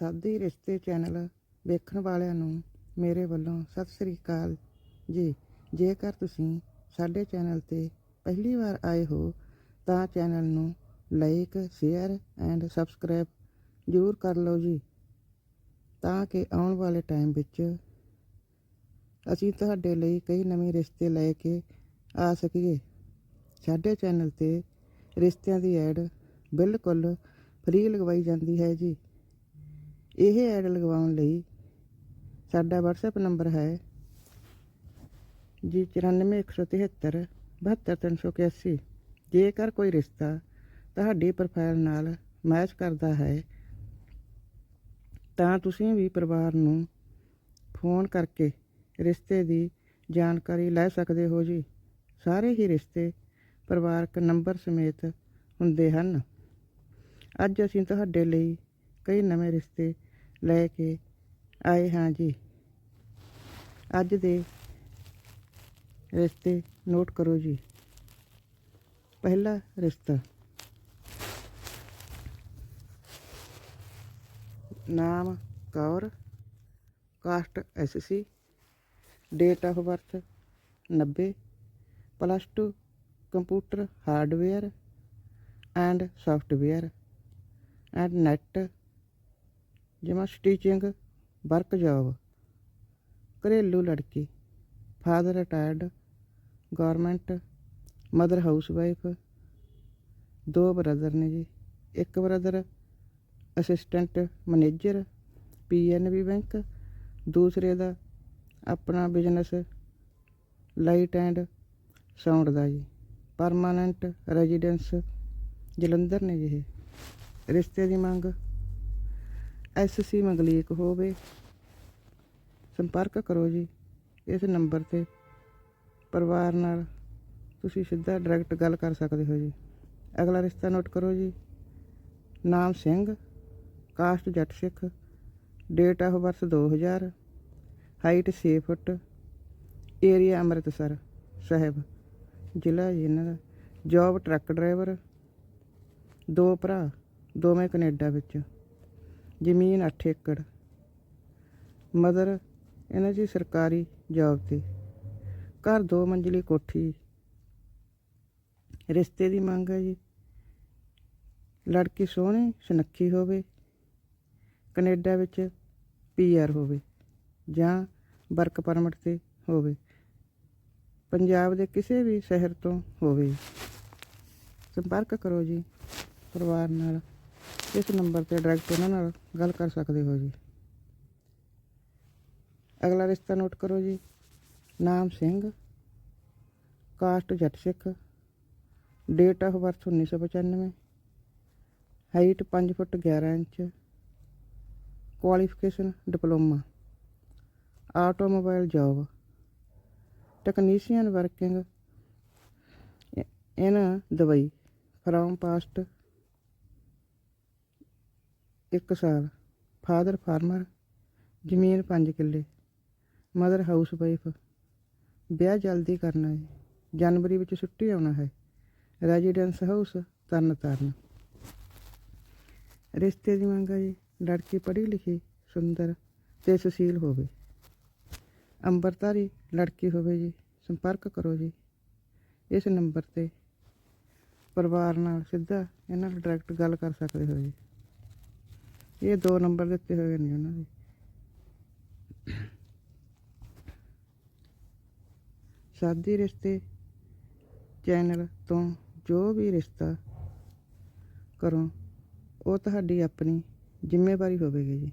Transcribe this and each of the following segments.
ਸਾਦੀ ਰਿਸ਼ਤੇ ਚੈਨਲ ਵੇਖਣ ਵਾਲਿਆਂ ਨੂੰ ਮੇਰੇ ਵੱਲੋਂ ਸਤਿ ਸ੍ਰੀ ਅਕਾਲ ਜੀ। ਜੇਕਰ ਤੁਸੀਂ ਸਾਡੇ ਚੈਨਲ ਤੇ ਪਹਿਲੀ ਵਾਰ ਆਏ ਹੋ, ਤਾਂ ਚੈਨਲ ਨੂੰ ਲਾਈਕ, ਸ਼ੇਅਰ ਐਂਡ ਸਬਸਕ੍ਰਾਈਬ ਜ਼ਰੂਰ ਕਰ ਲਓ ਜੀ, ਤਾਂ ਕਿ ਆਉਣ ਵਾਲੇ ਟਾਈਮ ਵਿੱਚ ਅਸੀਂ ਤੁਹਾਡੇ ਲਈ ਕਈ ਨਵੇਂ ਰਿਸ਼ਤੇ ਲੈ ਕੇ ਆ ਸਕੀਏ। ਸਾਡੇ ਚੈਨਲ ਤੇ ਰਿਸ਼ਤਿਆਂ ਦੀ ਐਡ ਬਿਲਕੁਲ ਫ੍ਰੀ ਲਗਵਾਈ ਜਾਂਦੀ ਹੈ ਜੀ। ਇਹ ਐਡ ਲਗਵਾਉਣ ਲਈ ਸਾਡਾ WhatsApp ਨੰਬਰ ਹੈ ਜੀ 94173 72381 ਜੇਕਰ ਕੋਈ ਰਿਸ਼ਤਾ ਤੁਹਾਡੀ ਪ੍ਰੋਫਾਈਲ ਨਾਲ ਮੈਚ ਕਰਦਾ ਹੈ, ਤਾਂ ਤੁਸੀਂ ਵੀ ਪਰਿਵਾਰ ਨੂੰ ਫੋਨ ਕਰਕੇ ਰਿਸ਼ਤੇ ਦੀ ਜਾਣਕਾਰੀ ਲੈ ਸਕਦੇ ਹੋ ਜੀ। ਸਾਰੇ ਹੀ ਰਿਸ਼ਤੇ ਪਰਿਵਾਰਕ ਨੰਬਰ ਸਮੇਤ ਹੁੰਦੇ ਹਨ। ਅੱਜ ਅਸੀਂ ਤੁਹਾਡੇ ਲਈ ਕਈ ਨਵੇਂ ਰਿਸ਼ਤੇ ਲੈ ਕੇ ਆਏ ਹਾਂ ਜੀ। ਅੱਜ ਦੇ ਰਿਸ਼ਤੇ ਨੋਟ ਕਰੋ ਜੀ। ਪਹਿਲਾ ਰਿਸ਼ਤਾ। ਨਾਮ Kaur, caste SC date of birth 90 plus 2 computer hardware and software and net ਜਿਵੇਂ ਸਟੀਚਿੰਗ, ਵਰਕ ਜੌਬ, ਘਰੇਲੂ ਲੜਕੀ father retired government mother housewife ਦੋ ਬ੍ਰਦਰ ਨੇ ਜੀ। ਇੱਕ brother assistant manager PNB bank ਦੂਸਰੇ ਦਾ ਆਪਣਾ ਬਿਜ਼ਨਸ ਲਾਈਟ ਐਂਡ ਸਾਊਂਡ ਦਾ ਜੀ। ਪਰਮਾਨੈਂਟ ਰੈਜ਼ੀਡੈਂਸ ਜਲੰਧਰ ਨੇ ਜੀ ਇਹ। ਰਿਸ਼ਤੇ ਦੀ ਮੰਗ ਐਸਸੀ ਮੰਗਲੀਕ ਹੋਵੇ, ਸੰਪਰਕ ਕਰੋ ਜੀ, ਇਸ ਨੰਬਰ ਤੇ ਪਰਿਵਾਰ ਨਾਲ ਤੁਸੀਂ ਸਿੱਧਾ ਡਾਇਰੈਕਟ ਗੱਲ ਕਰ ਸਕਦੇ ਹੋ ਜੀ। ਅਗਲਾ ਰਿਸ਼ਤਾ ਨੋਟ ਕਰੋ ਜੀ। ਨਾਮ Singh, caste Jat Sikh date of birth 2000 height 6 foot area Amritsar, Sahib, ਜ਼ਿਲ੍ਹਾ ਜੀ ਇਹਨਾਂ ਦਾ ਜੌਬ ਟਰੱਕ ਡਰਾਈਵਰ ਦੋ ਭਰਾ, ਦੋਵੇਂ ਕੈਨੇਡਾ ਵਿੱਚ। ਜ਼ਮੀਨ 8 ਏਕੜ। ਮਦਰ, ਇਹਨਾਂ ਦੀ ਸਰਕਾਰੀ ਜੌਬ ਤੇ। ਘਰ ਦੋ ਮੰਜ਼ਲੀ ਕੋਠੀ। ਰਿਸ਼ਤੇ ਦੀ ਮੰਗ ਹੈ ਜੀ। ਲੜਕੀ ਸੋਹਣੀ, ਸੁਨੱਖੀ ਹੋਵੇ। ਕੈਨੇਡਾ ਵਿੱਚ ਪੀਆਰ ਹੋਵੇ ਜਾਂ ਵਰਕ ਪਰਮਿਟ ਤੇ ਹੋਵੇ। ਪੰਜਾਬ ਦੇ ਕਿਸੇ ਵੀ ਸ਼ਹਿਰ ਤੋਂ ਹੋਵੇ। ਸੰਪਰਕ ਕਰੋ ਜੀ, ਪਰਿਵਾਰ ਨਾਲ। ਇਸ ਨੰਬਰ ਤੇ ਡਾਇਰੈਕਟ ਉਹਨਾਂ ਨਾਲ ਗੱਲ ਕਰ ਸਕਦੇ ਹੋ ਜੀ। ਅਗਲਾ ਰਿਸ਼ਤਾ ਨੋਟ ਕਰੋ ਜੀ। ਨਾਮ Singh. Caste Jat Sikh. Date of birth 1995 height 5 foot 11 inch. Qualification diploma. Automobile job. Technician working. In Dubai firm past. ਇੱਕ ਸਾਲ, ਫਾਦਰ ਫਾਰਮਰ, ਜ਼ਮੀਨ 5 ਕਿੱਲੇ, ਮਦਰ ਹਾਊਸ ਵਾਈਫ। ਵਿਆਹ ਜਲਦੀ ਕਰਨਾ ਹੈ, ਜਨਵਰੀ ਵਿੱਚ ਛੁੱਟੀ ਆਉਣਾ ਹੈ, ਰੈਜ਼ੀਡੈਂਸ ਹਾਊਸ ਤਰਨ ਤਾਰਨ। ਰਿਸ਼ਤੇ ਦੀ ਮੰਗ ਹੈ ਜੀ, ਲੜਕੀ ਪੜ੍ਹੀ ਲਿਖੀ, ਸੁੰਦਰ ਤੇ ਸੁਸ਼ੀਲ ਹੋਵੇ। ਅੰਬਰਤਾਰੀ ਲੜਕੀ ਹੋਵੇ ਜੀ, ਸੰਪਰਕ ਕਰੋ ਜੀ। ਇਸ ਨੰਬਰ ਤੇ ਪਰਿਵਾਰ ਨਾਲ ਸਿੱਧਾ ਇਹਨਾਂ ਨਾਲ ਡਾਇਰੈਕਟ ਗੱਲ ਕਰ ਸਕਦੇ ਹੋ ਜੀ। ਇਹ ਦੋ ਨੰਬਰ ਦਿੱਤੇ ਹੋਏ ਨੇ ਉਹਨਾਂ ਦੇ। ਸ਼ਾਦੀ ਰਿਸ਼ਤੇ ਚੈਨਲ ਤੋਂ ਜੋ ਵੀ ਰਿਸ਼ਤਾ ਕਰੋ, ਉਹ ਤੁਹਾਡੀ ਆਪਣੀ ਜ਼ਿੰਮੇਵਾਰੀ ਹੋਵੇਗੀ ਜੀ।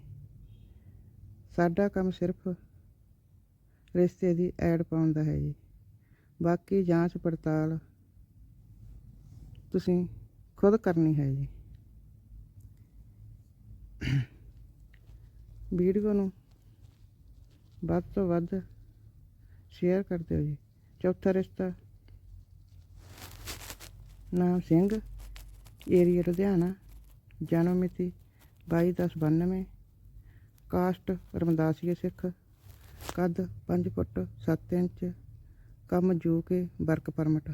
ਸਾਡਾ ਕੰਮ ਸਿਰਫ ਰਿਸ਼ਤੇ ਦੀ ਐਡ ਪਾਉਣ ਦਾ ਹੈ ਜੀ। ਬਾਕੀ ਜਾਂਚ ਪੜਤਾਲ ਤੁਸੀਂ ਖੁਦ ਕਰਨੀ ਹੈ ਜੀ। ਵੀਡੀਓ ਨੂੰ ਵੱਧ ਤੋਂ ਵੱਧ ਸ਼ੇਅਰ ਕਰ ਦਿਓ ਜੀ। ਚੌਥਾ ਰਿਸ਼ਤਾ ਨਾਮ ਸਿੰਘ ਏਰੀਆ ਲੁਧਿਆਣਾ ਜਨਮ ਮਿਤੀ 22/10/92 ਕਾਸਟ ਰਮਦਾਸੀਆ ਸਿੱਖ, ਕੱਦ 5 ਫੁੱਟ 7 ਇੰਚ, ਕੰਮ U K work permit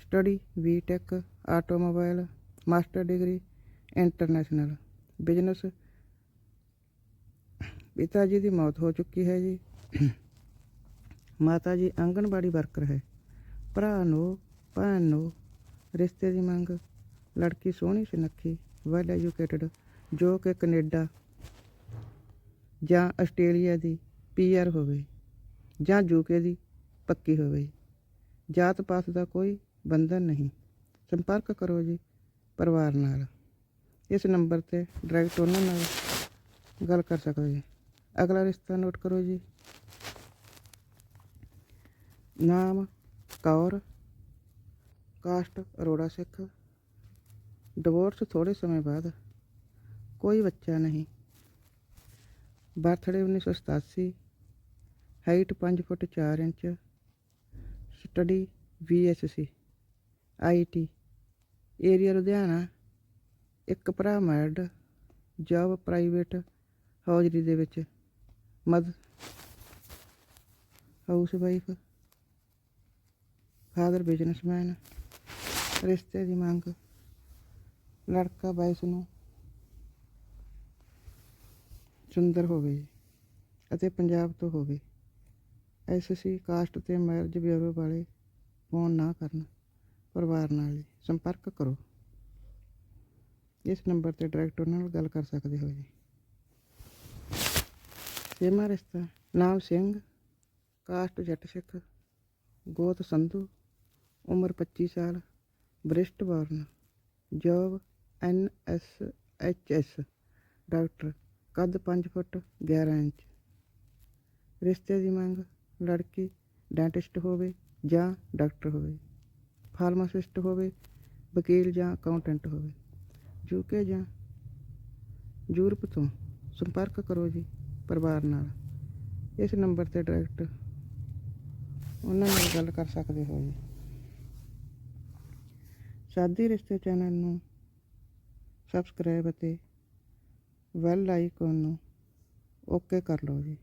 study BTech automobile master degree international business. ਪਿਤਾ ਜੀ ਦੀ ਮੌਤ ਹੋ ਚੁੱਕੀ ਹੈ ਜੀ। ਮਾਤਾ ਜੀ ਆਂਗਣਵਾੜੀ ਵਰਕਰ ਹੈ। ਭਰਾ ਨੂੰ, ਭੈਣ ਨੂੰ, ਰਿਸ਼ਤੇ ਦੀ ਮੰਗ। ਲੜਕੀ ਸੋਹਣੀ ਸੁਨੱਖੀ ਵੈਲ ਐਜੂਕੇਟਡ ਜੋ ਕਿ ਕੈਨੇਡਾ ਜਾਂ ਆਸਟ੍ਰੇਲੀਆ ਦੀ ਪੀਆਰ ਹੋਵੇ ਜਾਂ ਯੂਕੇ ਦੀ ਪੱਕੀ ਹੋਵੇ। ਜਾਤ ਪਾਤ ਦਾ ਕੋਈ ਬੰਧਨ ਨਹੀਂ। ਸੰਪਰਕ ਕਰੋ ਜੀ ਪਰਿਵਾਰ ਨਾਲ। ਇਸ ਨੰਬਰ ਤੇ ਡਾਇਰੈਕਟ ਉਹਨਾਂ ਨਾਲ ਗੱਲ ਕਰ ਸਕਦੇ ਜੀ ਅਗਲਾ ਰਿਸ਼ਤਾ ਨੋਟ ਕਰੋ ਜੀ। ਨਾਮ ਕੌਰ ਕਾਸਟ ਅਰੋੜਾ ਸਿੱਖ। ਡਿਵੋਰਸ ਥੋੜੇ ਸਮੇਂ ਬਾਅਦ ਕੋਈ ਬੱਚਾ ਨਹੀਂ। Birthday 1987 height 5 foot 4 inch study BSc IT area Ludhiana. ਇੱਕ ਭਰਾ ਮੈਰਿਡ ਜੌਬ ਪ੍ਰਾਈਵੇਟ ਹੌਜਰੀ ਦੇ ਵਿੱਚ, ਮਦ ਹਾਊਸ ਵਾਈਫ ਫਾਦਰ ਬਿਜ਼ਨਸਮੈਨ ਰਿਸ਼ਤੇ ਦੀ ਮੰਗ, ਲੜਕਾ ਬਾਇਸ ਨੂੰ ਸੁੰਦਰ ਹੋਵੇ ਅਤੇ ਪੰਜਾਬ ਤੋਂ ਹੋਵੇ। ਐਸਸੀ ਕਾਸਟ ਤੇ ਮੈਰਿਜ ਬਿਊਰੋ ਵਾਲੇ ਫੋਨ ਨਾ ਕਰਨ, ਪਰਿਵਾਰ ਨਾਲ ਸੰਪਰਕ ਕਰੋ। ਇਸ ਨੰਬਰ ਤੇ ਡਾਇਰੈਕਟ ਉਹਨਾਂ ਨਾਲ ਗੱਲ ਕਰ ਸਕਦੇ ਹੋ ਜੀ। ਛੇਵਾਂ ਰਿਸ਼ਤਾ, ਨਾਮ ਸਿੰਘ, ਕਾਸਟ ਜੱਟ ਸਿੱਖ, ਗੋਤ ਸੰਧੂ, ਉਮਰ 25 ਸਾਲ, ਬ੍ਰਿਸ਼ਟ ਵਾਰਨ, job N S H S, doctor, ਕੱਦ 5 ਫੁੱਟ 11 ਇੰਚ। ਰਿਸ਼ਤੇ ਦੀ ਮੰਗ, ਲੜਕੀ ਡੈਂਟਿਸਟ ਹੋਵੇ ਜਾਂ ਡਾਕਟਰ ਹੋਵੇ, ਫਾਰਮਾਸਿਸਟ ਹੋਵੇ, ਵਕੀਲ ਜਾਂ ਅਕਾਊਂਟੈਂਟ ਹੋਵੇ। ਯੂਕੇ ਜਾਂ ਯੂਰਪ ਤੋਂ ਸੰਪਰਕ ਕਰੋ ਜੀ ਪਰਿਵਾਰ ਨਾਲ। ਇਸ ਨੰਬਰ ਤੇ ਡਾਇਰੈਕਟ ਉਹਨਾਂ ਨਾਲ ਗੱਲ ਕਰ ਸਕਦੇ ਹੋ ਜੀ। ਸ਼ਾਦੀ ਰਿਸ਼ਤੇ ਚੈਨਲ ਨੂੰ ਸਬਸਕ੍ਰਾਈਬ ਅਤੇ ਵੈਲ ਆਈਕਨ ਨੂੰ ਓਕੇ ਕਰ ਲਓ ਜੀ,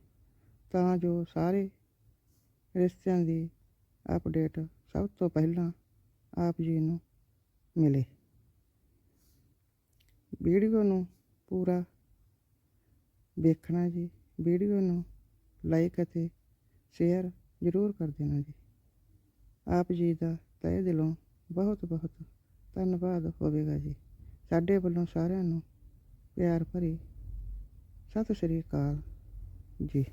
ਤਾਂ ਜੋ ਸਾਰੇ ਰਿਸ਼ਤਿਆਂ ਦੀ ਅਪਡੇਟ ਸਭ ਤੋਂ ਪਹਿਲਾਂ ਆਪ ਜੀ ਨੂੰ ਮਿਲੇ। ਵੀਡੀਓ ਨੂੰ ਪੂਰਾ ਵੇਖਣਾ ਜੀ, ਵੀਡੀਓ ਨੂੰ ਲਾਈਕ ਅਤੇ ਸ਼ੇਅਰ ਜ਼ਰੂਰ ਕਰ ਦੇਣਾ ਜੀ। ਆਪ ਜੀ ਦਾ ਤਹਿ ਦਿਲੋਂ ਬਹੁਤ ਬਹੁਤ ਧੰਨਵਾਦ ਹੋਵੇਗਾ ਜੀ। ਸਾਡੇ ਵੱਲੋਂ ਸਾਰਿਆਂ ਨੂੰ ਪਿਆਰ ਭਰੀ ਸਤਿ ਸ੍ਰੀ ਅਕਾਲ ਜੀ।